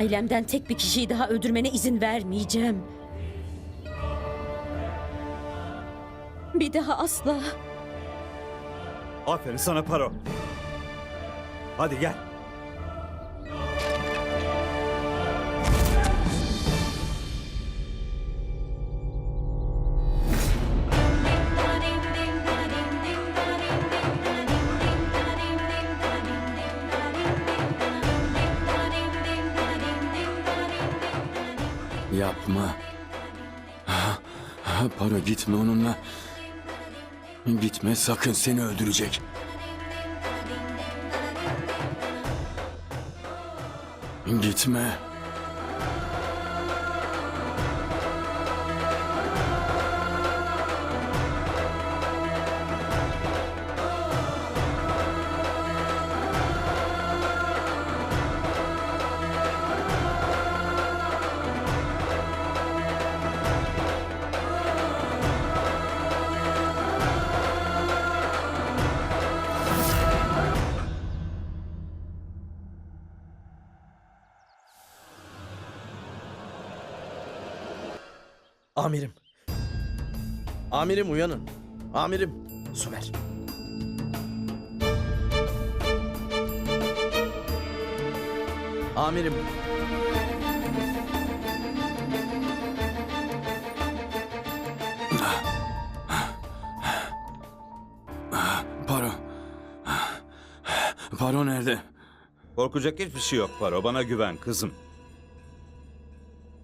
Ailemden tek bir kişiyi daha öldürmene izin vermeyeceğim. Bir daha asla. Aferin sana Paro. Hadi gel. Yapma. Ha, ha, Paro gitme onunla. Gitme sakın seni öldürecek. Gitme. Amirim. Amirim uyanın. Amirim. Su ver. Amirim. Paro. Paro nerede? Korkacak hiçbir şey yok Paro. Bana güven kızım.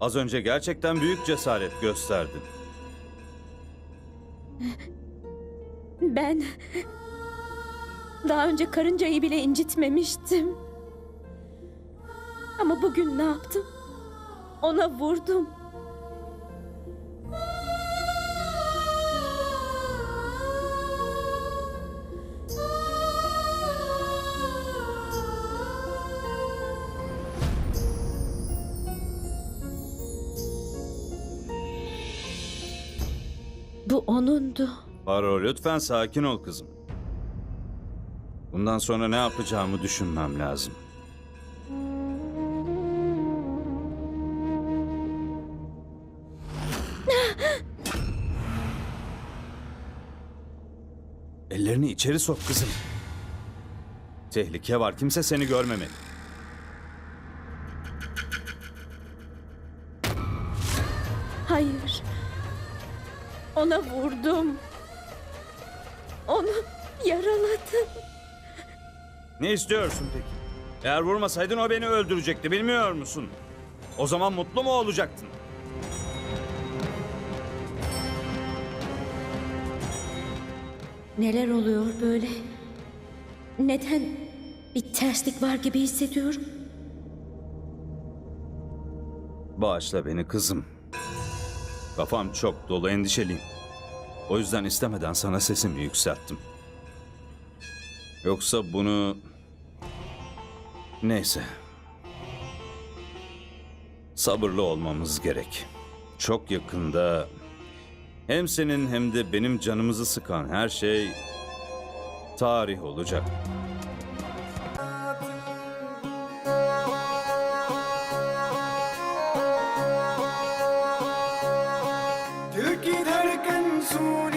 Az önce gerçekten büyük cesaret gösterdin. Ben daha önce karıncayı bile incitmemiştim. Ama bugün ne yaptım? Ona vurdum. Bu onundu. Paro lütfen sakin ol kızım. Bundan sonra ne yapacağımı düşünmem lazım. Ellerini içeri sok kızım. Tehlike var. Kimse seni görmemeli. Hayır. Ona vurdum. Onu yaraladım. Ne istiyorsun peki? Eğer vurmasaydın o beni öldürecekti bilmiyor musun? O zaman mutlu mu olacaktın? Neler oluyor böyle? Neden bir terslik var gibi hissediyorum? Bağışla beni kızım. Kafam çok dolu endişeliyim. O yüzden istemeden sana sesimi yükselttim. Yoksa bunu... Neyse. Sabırlı olmamız gerek. Çok yakında hem senin hem de benim canımızı sıkan her şey tarih olacak. заснули